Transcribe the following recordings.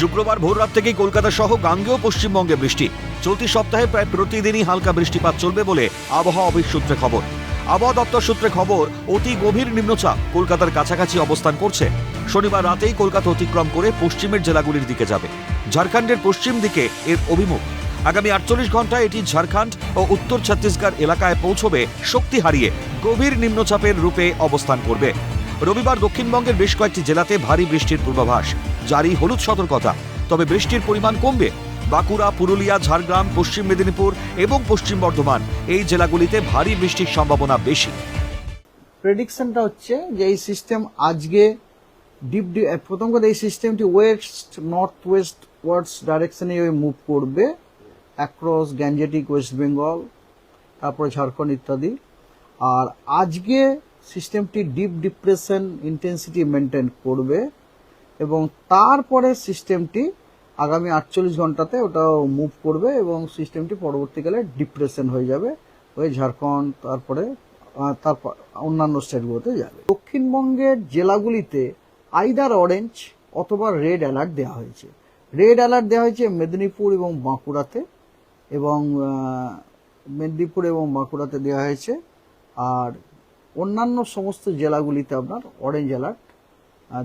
শুক্রবার ভোররাত থেকেই কলকাতা সহ গাঙ্গেয় পশ্চিমবঙ্গে বৃষ্টি। চলতি সপ্তাহে প্রায় প্রতিদিনই হালকা বৃষ্টিপাত চলবে বলে আবহাওয়া অফিস সূত্রে খবর। আবহাওয়া দপ্তর সূত্রে খবর, অতি গভীর নিম্নচাপ কলকাতার কাছাকাছি অবস্থান করছে। শনিবার রাতেই কলকাতা অতিক্রম করে পশ্চিমের জেলাগুলির দিকে যাবে। ঝাড়খণ্ডের পশ্চিম দিকে এর অভিমুখ। আগামী আটচল্লিশ ঘন্টায় এটি ঝাড়খণ্ড ও উত্তর ছত্তিশগড় এলাকায় পৌঁছবে শক্তি হারিয়ে গভীর নিম্নচাপের রূপে অবস্থান করবে। রবিবার দক্ষিণবঙ্গের বেশ কয়েকটি জেলাতে ভারী বৃষ্টির পূর্বাভাস। জারি হলুদ সতর্কতা। তবে বৃষ্টির পরিমাণ কমবে। বাঁকুড়া, পুরুলিয়া, ঝাড়গ্রাম, পশ্চিম মেদিনীপুর এবং পশ্চিম বর্ধমান এই জেলাগুলিতে ভারী বৃষ্টির সম্ভাবনা বেশি। প্রেডিকশনটা হচ্ছে যে এই সিস্টেম আজকে ডিপ প্রথম কথা এই সিস্টেমটি ওয়েস্ট নর্থ ওয়েস্ট ওয়ার্ডস ডাইরেকশনে মুভ করবে। অ্যাক্রস গ্যাঞ্জেটিক ওয়েস্ট বেঙ্গল তারপরে ঝাড়খণ্ড ইত্যাদি। আর আজকে সিস্টেমটি ডিপ ডিপ্রেশন ইন্টেন্সিটি মেনটেন করবে। এবং তারপরে সিস্টেমটি আগামী আটচল্লিশ ঘন্টাতে ওটা মুভ করবে এবং সিস্টেমটি পরবর্তীকালে ডিপ্রেশন হয়ে যাবে, হয়ে ঝাড়খণ্ড, তারপরে তারপর অন্যান্য স্টেটগুলোতে যাবে। দক্ষিণবঙ্গের জেলাগুলিতে আইদার অরেঞ্জ অথবা রেড অ্যালার্ট দেওয়া হয়েছে। রেড অ্যালার্ট দেওয়া হয়েছে মেদিনীপুর এবং বাঁকুড়াতে এবং মেদিনীপুর এবং বাঁকুড়াতে দেওয়া হয়েছে। আর অন্যান্য সমস্ত জেলাগুলিতে আপনার অরেঞ্জ অ্যালার্ট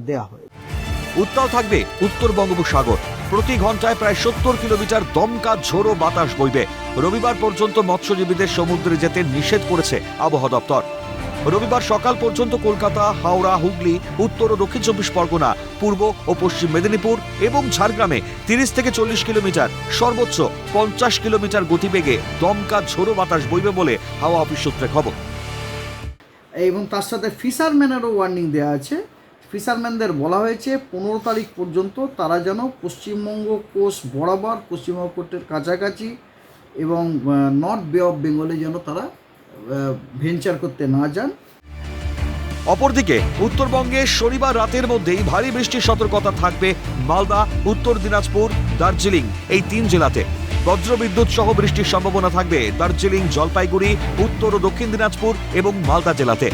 দেওয়া হয়েছে। উত্তাল থাকবে উত্তর বঙ্গোপসাগর। প্রতি ঘন্টায় প্রায় সত্তর কিলোমিটার দমকা ঝোড়ো বাতাস বইবে। রবিবার পর্যন্ত মৎস্যজীবীদের সমুদ্রে যেতে নিষেধ করেছে আবহাওয়া দপ্তর। রবিবার সকাল পর্যন্ত কলকাতা, হাওড়া, হুগলি, উত্তর ও দক্ষিণ চব্বিশ পরগনা, পূর্ব ও পশ্চিম মেদিনীপুর এবং ঝাড়গ্রামে তিরিশ থেকে চল্লিশ কিলোমিটার সর্বোচ্চ পঞ্চাশ কিলোমিটার গতিবেগে দমকা ঝোড়ো বাতাস বইবে বলে হাওয়া অফিস সূত্রে খবর। এবং তার সাথে ফিশারম্যানেরও ওয়ার্নিং দেওয়া আছে। ফিশারম্যানদের বলা হয়েছে, পনেরো তারিখ পর্যন্ত তারা যেন পশ্চিমবঙ্গ কোস্ট বরাবর, পশ্চিমবঙ্গ কোর্টের কাছাকাছি এবং নর্থ বে অফ বেঙ্গলে যেন তারা ভেঞ্চার করতে না যান। অপরদিকে, উত্তরবঙ্গে শনিবার রাতের মধ্যেই ভারী বৃষ্টির সতর্কতা থাকবে মালদা, উত্তর দিনাজপুর, দার্জিলিং, এই তিন জেলাতে। বজ্রবিদ্যুৎ সহ বৃষ্টির সম্ভাবনা থাকবে দার্জিলিং, জলপাইগুড়ি, উত্তর ও দক্ষিণ দিনাজপুর এবং মালদা জেলাতে।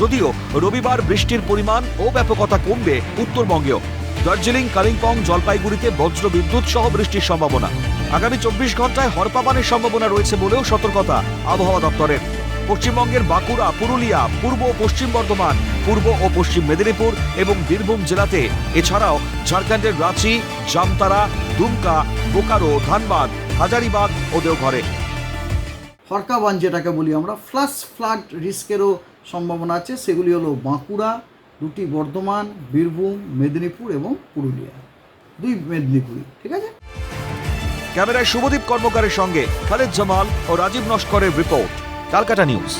যদিও রবিবার বৃষ্টির পরিমাণ ও ব্যাপকতা কমবে উত্তরবঙ্গেও। দার্জিলিং, কালিম্পং, জলপাইগুড়িতে বজ্রবিদ্যুৎ সহ বৃষ্টির সম্ভাবনা। আগামী চব্বিশ ঘন্টায় হরপাবানের সম্ভাবনা রয়েছে বলেও সতর্কতা আবহাওয়া দপ্তরের। পশ্চিমবঙ্গের বাঁকুড়া, পুরুলিয়া, পূর্ব ও পশ্চিম বর্ধমান, পূর্ব ও পশ্চিম মেদিনীপুর এবং বীরভূম জেলাতে, এছাড়াও ঝাড়খণ্ডের রাঁচি জামতারা দুমকা, বোকারো, ধানবাদ, হাজারিবাগ ও দেওঘরে। হরকাবান যেটাকে বলি আমরা ফ্লাশ ফ্লাড রিস্কেরও সম্ভাবনা আছে, সেগুলি হলো বাঁকুড়া, দুটি বর্ধমান, বীরভূম, মেদিনীপুর এবং পুরুলিয়া। দুই মেদিনীপুরই, ঠিক আছে? ক্যামেরায় শুভদীপ কর্মকারের সঙ্গে খালেদ জামাল ও রাজীব নস্করের রিপোর্ট, কালকাটা নিউজ।